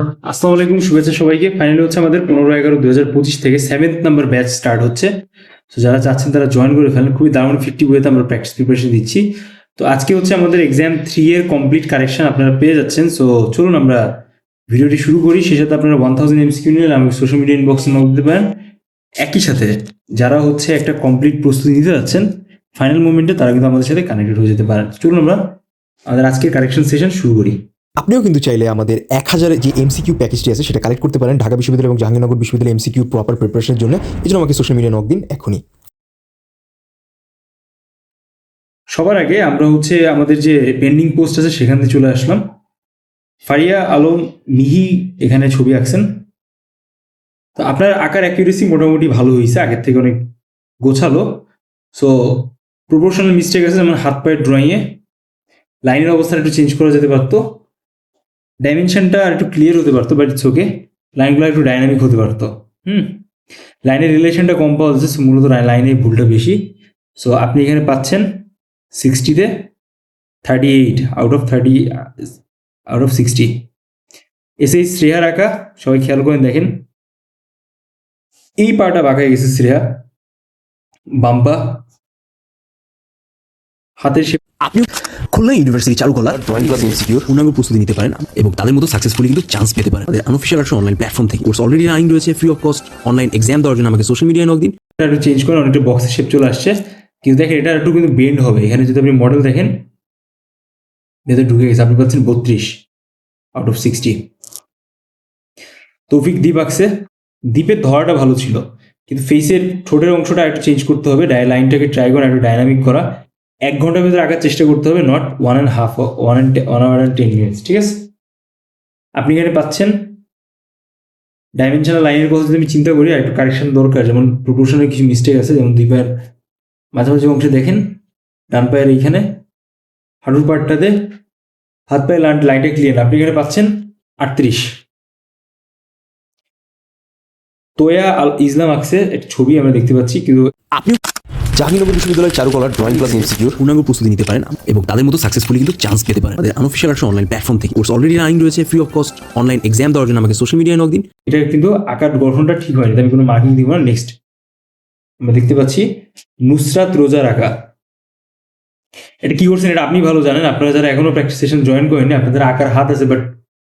আসসালামু আলাইকুম, শুভেচ্ছা সবাইকে। ফাইনালি হচ্ছে আমাদের পনেরো এগারো দু হাজার পঁচিশ থেকে সেভেন্থ নাম্বার ব্যাচ স্টার্ট হচ্ছে। তো যারা চাচ্ছেন তারা জয়েন করে ফেলেন। খুবই দারুণ ফিফটি ওয়েতে আমরা প্র্যাকটিস প্রিপারেশন দিচ্ছি। তো আজকে হচ্ছে আমাদের এক্সাম থ্রি এর কমপ্লিট কারেকশন আপনারা পেয়ে যাচ্ছেন। সো চলুন আমরা ভিডিওটি শুরু করি। সেই সাথে আপনারা ওয়ান থাউজেন্ড এমসিকিউ নিলে আমাকে সোশ্যাল মিডিয়া ইনবক্সে নক দিতে পারেন। একই সাথে যারা হচ্ছে একটা কমপ্লিট প্রস্তুতি নিতে যাচ্ছেন ফাইনাল মোমেন্টে তারা কিন্তু আমাদের সাথে কানেক্টেড হয়ে যেতে পারেন। চলুন আমরা আমাদের আজকের কারেকশন সেশন শুরু করি। আপনিও কিন্তু চাইলে আমাদের এক হাজারের যে এমসিকিউ প্যাকেজটি আছে সেটা কালেক্ট করতে পারেন ঢাকা বিশ্ববিদ্যালয় এবং জাহাঙ্গীরনগর বিশ্ববিদ্যালয় এমসিকিউ প্রপার প্রিপারেশনের জন্য এই জন্য। আমাকে সোশ্যাল মিডিয়া নক দিন এখনই। সবার আগে আমরা হচ্ছে আমাদের যে পেন্ডিং পোস্ট আছে সেখান থেকে চলে আসলাম। ফারিয়া আলম মিহি এখানে ছবি আঁকছেন। তো আপনার আঁকার অ্যাকিউরেসি মোটামুটি ভালো হয়েছে, আগের থেকে অনেক গোছালো। সো প্রপোর্শনাল মিস্টেক আছে যেমন হাত পায়ের ড্রয়িংয়ে লাইনের অবস্থান একটু চেঞ্জ করা যেতে পারতো। ডাইমেনশনটা একটু ক্লিয়ার হতে পারতো বাট ইটস ওকে লাইনগুলো একটু ডাইনামিক হতে পারতো। হুম? লাইনের রিলেশনটা কম পাওয়া যাচ্ছে মূলত লাইনে ভুলটা বেশি। সো আপনি এখানে পাচ্ছেন সিক্সটিতে thirty eight out of thirty out of sixty এসে শ্রেয়ার আঁকা, সবাই খেয়াল করেন, দেখেন। এই পাটা বাঁকা গেছে শ্রেয়া। বাম্পা। হাতের শেপ আপনি খুলনা ইউনিভার্সিটি ক্লাস ইনস্টিটিউট পূর্ণাঙ্গ প্রস্তুতি নিতে পারেন এবং তাদের মতো সাকসেসফুলি কিন্তু চান্স পেতে পারেন। আমাদের আনঅফিসিয়াল একটা অনলাইন প্ল্যাটফর্ম থেকে। কোর্স অলরেডি রানিং রয়েছে free of cost online exam দেওয়ার জন্য আমাকে সোশ্যাল মিডিয়ায় নক দিন। একটু চেঞ্জ করে অনেকটা বক্সের শেপ চলে আসছে। কিন্তু দেখেন, এটা একটু কিন্তু বেন্ড হবে। এখানে যদি আপনি মডেল দেখেন, ভেতরে ঢুকে গেছে। আপনি পাচ্ছেন বত্রিশ আউট অফ সিক্সটি তৌফিক দ্বীপ আঁকছে দ্বীপের ধরাটা ভালো ছিল। কিন্তু ফেসের ঠোঁটের অংশটা একটু চেঞ্জ করতে হবে। লাইনটাকে ট্রাই করা, একটু ডাইনামিক করা। এক ঘণ্টার ভিতরে আঁকার চেষ্টা করতে হবে not one and half one and one hour and ten minutes ঠিক আছে? আপনি এখানে পাচ্ছেন। ডাইমেনশনাল লাইনের কথা যদি আমি চিন্তা করি, আর একটু কারেকশন দরকার, যেমন প্রপোর্শনের কিছু মিস্টেক আছে, যেমন দুই পায়ের মাঝামাঝি অংশে দেখেন, ডান পায়ের এইখানে, হাঁটুর পাটটাতে, হাত পায়ে লাইন লাইনটা ক্লিয়ার আপনি এখানে পাচ্ছেন আটত্রিশ। তোয়া আল, ইসলাম আঁকছে, একটা ছবি আমরা দেখতে পাচ্ছি, কিন্তু আপনি জাহাঙ্গীরনগর বিশ্ববিদ্যালয় চালু করলার ড্রয়িং ক্লাস ইনস্টিটিউট পূর্ণাঙ্গ প্রস্তুতি নিতে পারেন এবং তাদের মতো সাকসেসফুলি কিন্তু চান্স পেতে পারেন। আমাদের আনঅফিসিয়াল একটা অনলাইন প্ল্যাটফর্ম থেকে কোর্স অলরেডি রানিং রয়েছে free of cost online exam দেওয়ার জন্য আমাকে সোশ্যাল মিডিয়ায় নক দিন। এটা কিন্তু আকার গঠনটা ঠিক হয়নি আমি কোনো মার্কিং দিব না। নেক্সট আমরা দেখতে পাচ্ছি নুসরাত রোজার আঁকা এটা কি করছেন এটা আপনি ভালো জানেন আপনারা যারা এখনও প্র্যাকটিস সেশন জয়েন করেননি আপনাদের আঁকার হাত আছে বাট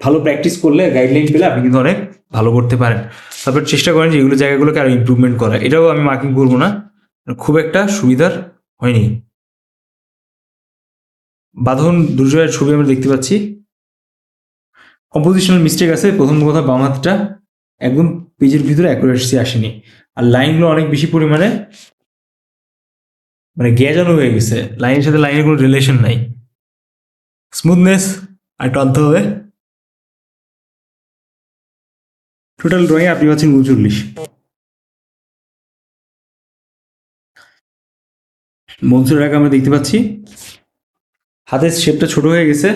ভালো প্র্যাকটিস করলে গাইডলাইন পেলে আপনি কিন্তু অনেক ভালো করতে পারেন। তারপর চেষ্টা করেন যে এগুলো জায়গাগুলোকে আরও ইমপ্রুভমেন্ট করা এটাও আমি মার্কিং করব না। খুব একটা সুবিধার হয়নি। বাঁধন দুর্জয়ের ছবি আমরা দেখতে পাচ্ছি। কম্পোজিশনাল মিস্টেক আছে। প্রথম কথা, বাম হাতটা একদম পেজের ভিতরে অ্যাকুরেসি আসেনি। আর লাইনগুলো অনেক বেশি পরিমাণে মানে গ্যাজানো হয়ে গেছে। লাইনের সাথে লাইনের কোনো রিলেশন নাই। স্মুথনেস আর টানতে হবে। টোটাল ড্রয়িং আপনি পাচ্ছেন উনচল্লিশ। মনসুর আগে আমরা দেখতে পাচ্ছি, হাতের শেপটা ছোট হয়ে গেছে,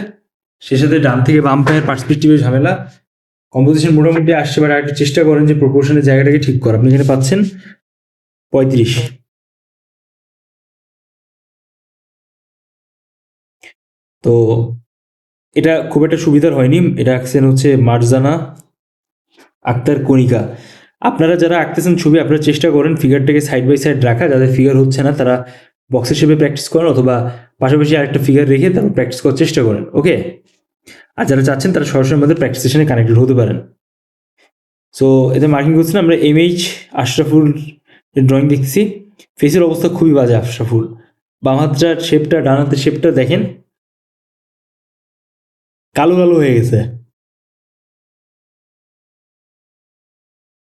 সে সাথে ডান থেকে বাম পায়ের পার্সপেক্টিভের ঝামেলা। কম্পোজিশন মোটামুটি আসছে বাট একটু চেষ্টা করেন যে প্রপোর্শনের জায়গাটাকে ঠিক করা আপনি এখানে পাচ্ছেন পঁয়ত্রিশ। তো এটা খুব একটা সুবিধার হয়নি। এটা আঁকছেন হচ্ছে মারজানা আক্তার কণিকা। আপনারা যারা আঁকতেছেন ছবি, আপনারা চেষ্টা করেন ফিগারটাকে সাইড বাই সাইড রাখা। যাদের ফিগার হচ্ছে না, তারা বক্সের শেপে প্র্যাকটিস করেন অথবা পাশাপাশি আরেকটা ফিগার রেখে তারপর প্র্যাকটিস করার চেষ্টা করেন ওকে আর যারা চাচ্ছেন তারা সরাসরি আমাদের প্র্যাকটিস সেশনে কানেক্টেড হতে পারেন। সো এতে মার্কিং করছি আমরা এম এইচ আশরাফুল ড্রয়িং দেখছি। ফেসের অবস্থা খুবই বাজে আশরাফুল বাম হাতটার শেপটা ডান হাতের শেপটা দেখেন। কালো কালো হয়ে গেছে।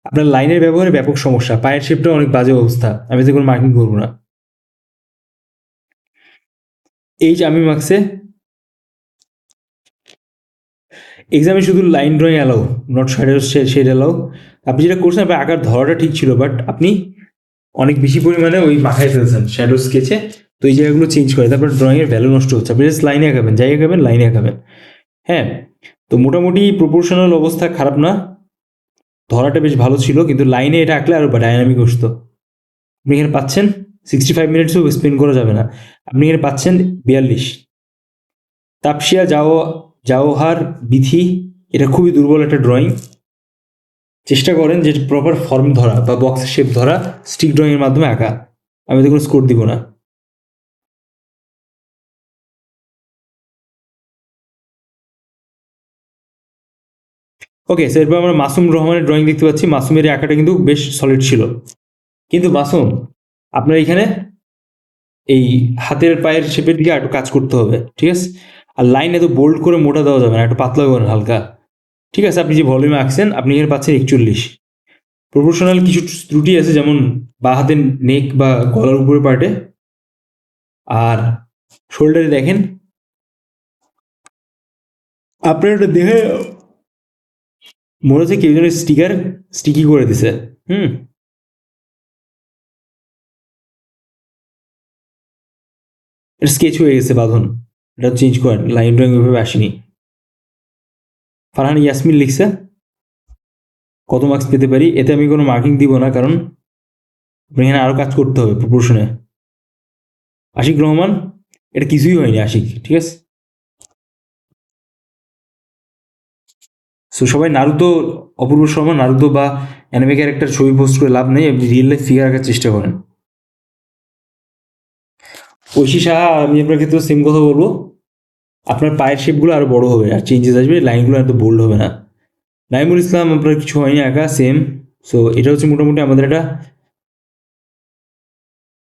আপনার লাইনের ব্যবহারে ব্যাপক সমস্যা, পায়ের শেপটা অনেক বাজে অবস্থা। আমি এতে কোনো মার্কিং করব না। এইচ আমি মার্কসে এক্সামে শুধু line drawing allow not shadow shade allow আপনি যেটা করছেন, আপনার আঁকার ধরাটা ঠিক ছিল বাট আপনি অনেক বেশি পরিমাণে ওই মাথায় ফেলছেন শ্যাডো স্কেচে তো এই জায়গাগুলো চেঞ্জ করে, তারপর ড্রয়িংয়ের ভ্যালু নষ্ট হচ্ছে। আপনি জাস্ট লাইনে আঁকাবেন যাই আঁকাবেন লাইনে আঁকাবেন। হ্যাঁ তো মোটামুটি প্রপোর্শনাল অবস্থা খারাপ না। ধরাটা বেশ ভালো ছিল, কিন্তু লাইনে এটা আঁকলে আরও ডায়নামিক বসতো আপনি এখানে পাচ্ছেন? সিক্সটি ফাইভ মিনিটসও স্পেন্ড করা যাবে না। আপনি এখানে পাচ্ছেন বিয়াল্লিশ। তাপসিয়া যাও, যাওহার বিথি এটা খুবই দুর্বল একটা ড্রয়িং চেষ্টা করেন যে প্রপার ফর্ম ধরা বা বক্সের শেপ ধরা স্টিক ড্রয়িংয়ের মাধ্যমে আঁকা। আমি তো কোনো স্কোর দিব না। ওকে স্যার এরপর আমরা মাসুম রহমানের ড্রয়িং দেখতে পাচ্ছি। মাসুমের আঁকাটা কিন্তু বেশ সলিড ছিল। কিন্তু মাসুম আপনার এখানে এই হাতের পায়ের শেপের দিকে একটু কাজ করতে হবে, ঠিক আছে? আর লাইন এত বোল্ড করে মোটা দেওয়া যাবে না, একটু পাতলা করেন হালকা। ঠিক আছে, আপনি যে ভলিউমে আঁকছেন, আপনি এখানে পাচ্ছেন একচল্লিশ। প্রফেশনাল কিছু ত্রুটি আছে, যেমন বা হাতের নেক বা গলার উপরে পার্টে আর শোল্ডারে দেখেন। আপনার এটা দেখে মনে হচ্ছে কেউ জনের স্টিকার স্টিকি করে দিছে, হুম? এটা স্কেচ হয়ে গেছে বাঁধন। এটা চেঞ্জ করেন লাইন ড্রয়িং ওইভাবে আসেনি। ফারহান ইয়াসমিন লিখছে, কত মার্কস পেতে পারি? এতে আমি কোনো মার্কিং দিব না, কারণ এখানে আরও কাজ করতে হবে প্রপোর্শনে আশিক রহমান, এটা কিছুই হয়নি আশিক, ঠিক আছে? সো সবাই নারুতো, অপূর্ব শর্মা, নারুতো বা অ্যানিমে ক্যারেক্টার ছবি পোস্ট করে লাভ নেই, আপনি রিয়েল লাইফ ফিগার আঁকার চেষ্টা করেন। ঐশী সাহা, আমি আপনার ক্ষেত্রে সেম কথা বলব। আপনার পায়ের শেপগুলো আরও বড় হবে, আর চেঞ্জেস আসবে লাইনগুলো এত বোল্ড হবে না। নাইমুল ইসলাম, আপনার কিছু হয়নি, একা সেম সো এটা হচ্ছে মোটামুটি আমাদের একটা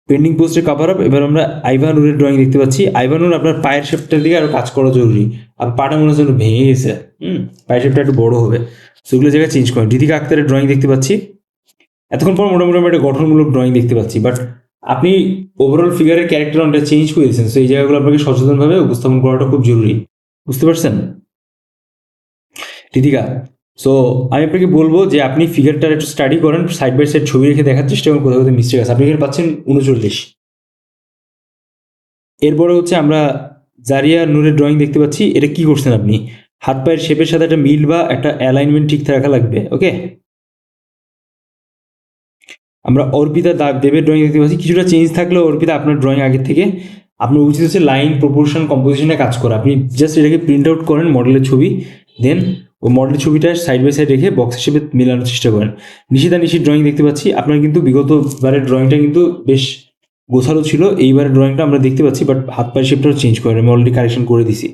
পেন্ডিং পোস্টের কাভার আপ এবার আমরা আইভানুরের ড্রয়িং দেখতে পাচ্ছি। আইভানুর আপনার পায়ের শেপটার দিকে আরও কাজ করা জরুরি। আর পাটা মনে হচ্ছে ভেঙে গেছে। হুম, পায়ের শেপটা একটু বড় হবে। সেগুলো জায়গায় চেঞ্জ করেন। রিতিকা আক্তারের ড্রয়িং দেখতে পাচ্ছি। এতক্ষণ পর মোটামুটি আমরা একটা গঠনমূলক ড্রয়িং দেখতে পাচ্ছি। বাট আপনি ওভারঅল ফিগারের ক্যারেক্টার অনেকটা চেঞ্জ করে দিয়েছেন সো এই জায়গাগুলো আপনাকে সচেতনভাবে উপস্থাপন করাটা খুব জরুরি। বুঝতে পারছেন? রিতিকা সো আমি আপনাকে বলব যে আপনি ফিগারটার একটু স্টাডি করেন সাইড বাই সাইড ছবি রেখে দেখার চেষ্টা করুন, কোথাও কোথাও মিস্টেক আছে আপনি এখানে পাচ্ছেন উনচল্লিশ। এরপরে হচ্ছে আমরা জারিয়া নূরের ড্রয়িং দেখতে পাচ্ছি, এটা কি করছেন আপনি? হাত পায়ের শেপের সাথে একটা মিল বা একটা অ্যালাইনমেন্ট ঠিক রাখা লাগবে ওকে আমরা অর্পিতা দেবের ড্রয়িং দেখতে পাচ্ছি। কিছুটা চেঞ্জ থাকলেও অর্পিতা, আপনার ড্রয়িং আগের থেকে আপনার উচিত হচ্ছে লাইন প্রপোর্শন কম্পোজিশনে কাজ করা। আপনি জাস্ট এটাকে প্রিন্ট আউট করেন মডেলের ছবি দেন ও মডেলের ছবিটা সাইড বাই সাইড রেখে বক্স হিসেবে মেলানোর চেষ্টা করেন। নিশিতা নিশির ড্রয়িং দেখতে পাচ্ছি। আপনার কিন্তু বিগত বারের ড্রয়িংটা কিন্তু বেশ গোছালো ছিল। এইবারের ড্রয়িংটা আমরা দেখতে পাচ্ছি বাট হাত পায়ের শেপটাও চেঞ্জ করেন। আমি অলরেডি কারেকশন করে দিছি।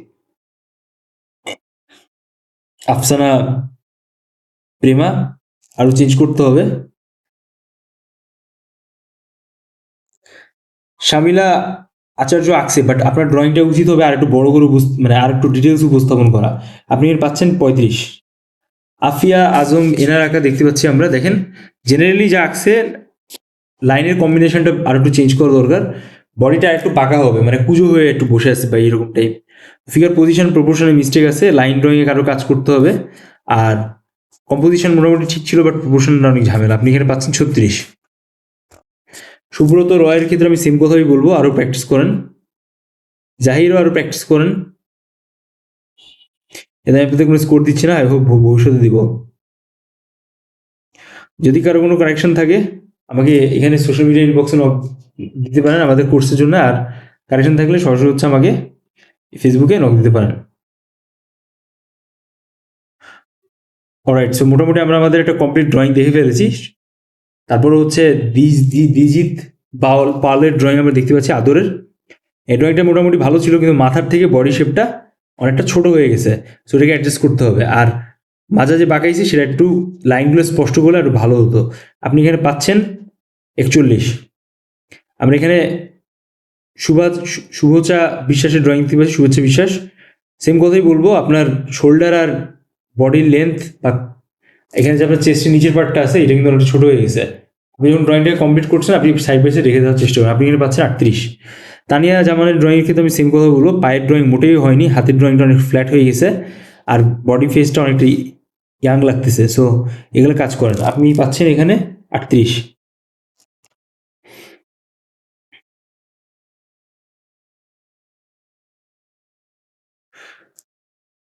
আফসানা, প্রেমা আরও চেঞ্জ করতে হবে। শামিলা আচার্য আঁকছে বাট আপনার ড্রয়িংটা উচিত হবে আর একটু বড় করে মানে আর একটু ডিটেলস উপস্থাপন করা। আপনি এর পাচ্ছেন পঁয়ত্রিশ। আফিয়া আজম এনার আঁকা দেখতে পাচ্ছি আমরা, দেখেন। জেনারেলি যা আঁকছে লাইনের কম্বিনেশনটা আর একটু চেঞ্জ করা দরকার। বডিটা একটু পাকা হবে মানে পুজো হয়ে একটু বসে আছে বা এরকম টাইপ ফিগার পজিশন প্রপোর্শনে মিস্টেক আছে লাইন ড্রয়িংয়ে কারও কাজ করতে হবে। আর কম্পোজিশন মোটামুটি ঠিক ছিল বাট প্রপোর্শনটা অনেক ঝামেলা। আপনি এখানে পাচ্ছেন ছত্রিশ। সুব্রত রয়ের ক্ষেত্রে আমি সেম কথাই বলব আরও প্র্যাকটিস করেন। জাহিরও আরও প্র্যাকটিস করেন। এতে আমি আপনাদের কোনো স্কোর দিচ্ছি না আই হোপ ভবিষ্যতে দিব। যদি কারও কোনো কারেকশন থাকে, আমাকে এখানে সোশ্যাল মিডিয়া ইনবক্সে দিতে পারেন আমাদের কোর্সের জন্য, আর কারেকশন থাকলে সরাসরি হচ্ছে আমাকে ফেসবুকে নক দিতে পারেন। অলরাইট সো মোটামুটি আমরা আমাদের একটা কমপ্লিট ড্রয়িং দেখে ফেলেছি। তারপরে হচ্ছে দিজিত বাউল পালের ড্রয়িং আমরা দেখতে পাচ্ছি আদরের। এই ড্রয়িংটা মোটামুটি ভালো ছিল, কিন্তু মাথার থেকে বডি শেপটা অনেকটা ছোট হয়ে গেছে সো এটাকে অ্যাডজাস্ট করতে হবে। আর মাজা যে বাঁকাইছি সেটা একটু লাইনগুলো স্পষ্ট করলে একটু ভালো হতো। আপনি এখানে পাচ্ছেন একচল্লিশ। আমরা এখানে সুভাষ, শুভচা বিশ্বাসের ড্রয়িং দেখতে পাচ্ছি শুভেচ্ছা বিশ্বাস। সেম কথাই বলব, আপনার শোল্ডার আর বডির লেন্থ বা এখানে যে আপনার চেস্টের নিচের পার্টটা আছে, এটা কিন্তু অনেকটা ছোটো হয়ে গেছে। আপনি যখন ড্রয়িংটাকে কমপ্লিট করছেন, আপনি সাইড বাই সাইড রেখে দেওয়ার চেষ্টা করেন। আপনি এখানে পাচ্ছেন আটত্রিশ। তানিয়া জামানের ড্রয়িংয়ের ক্ষেত্রে আমি সেম কথা বলব। পায়ের ড্রয়িং মোটেই হয়নি, হাতের ড্রয়িংটা অনেক ফ্ল্যাট হয়ে গেছে, আর বডি ফেসটা অনেকটা ইয়াং লাগতেছে। সো এগুলো কাজ করেন আপনি পাচ্ছেন এখানে আটত্রিশ।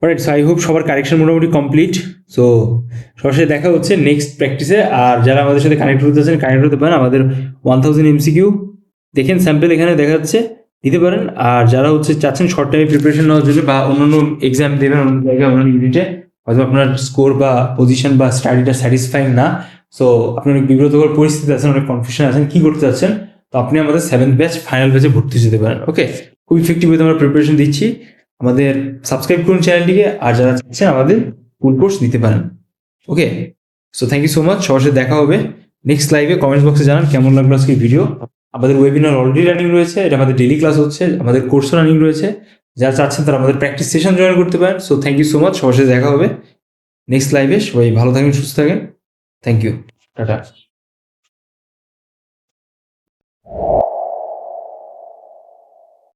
রাইট সো আই হোপ সবার কারেকশন মোটামুটি কমপ্লিট সো সবার সাথে দেখা হচ্ছে নেক্সট প্র্যাকটিসে আর যারা আমাদের সাথে কানেক্ট হতে চাচ্ছেন কানেক্ট হতে পারেন আমাদের ওয়ান থাউজেন্ড এমসিকিউ দেখেন স্যাম্পেল এখানে দেখা যাচ্ছে, দিতে পারেন। আর যারা হচ্ছে চাচ্ছেন শর্ট টাইমে প্রিপারেশন নেওয়ার জন্য বা অন্যান্য এক্সাম দেবেন অন্য জায়গায়, অন্যান্য ইউনিটে হয়তো আপনার স্কোর বা পজিশন বা স্টাডিটা স্যাটিসফাইং না। সো আপনি অনেক বিব্রতকর পরিস্থিতি আছেন, অনেক কনফিউশন আছেন, কি করতে চাচ্ছেন? তো আপনি আমাদের সেভেন্থ ব্যাচ ফাইনাল ব্যাচে ভর্তি যেতে পারেন ওকে খুব ইফেক্টিভ আমরা প্রিপারেশন দিচ্ছি। আমাদের সাবস্ক্রাইব করুন চ্যানেলটিকে আর যারা চাচ্ছেন আমাদের ফুল কোর্স দিতে পারেন। Okay so thank you so much সবার সাথে দেখা হবে। নেক্সট লাইভে কমেন্ট বক্সে জানান কেমন লাগল আজকে ভিডিও আমাদের ওয়েবিনার অলরেডি রানিং রয়েছে। এটা আমাদের ডেলি ক্লাস হচ্ছে। আমাদের কোর্সও রানিং রয়েছে। যারা চাচ্ছেন তারা আমাদের প্র্যাকটিস সেশন জয়েন করতে পারেন। So thank you so much সবার সাথে দেখা হবে। নেক্সট লাইভে সবাই ভালো থাকেন, সুস্থ থাকেন। Thank you tata.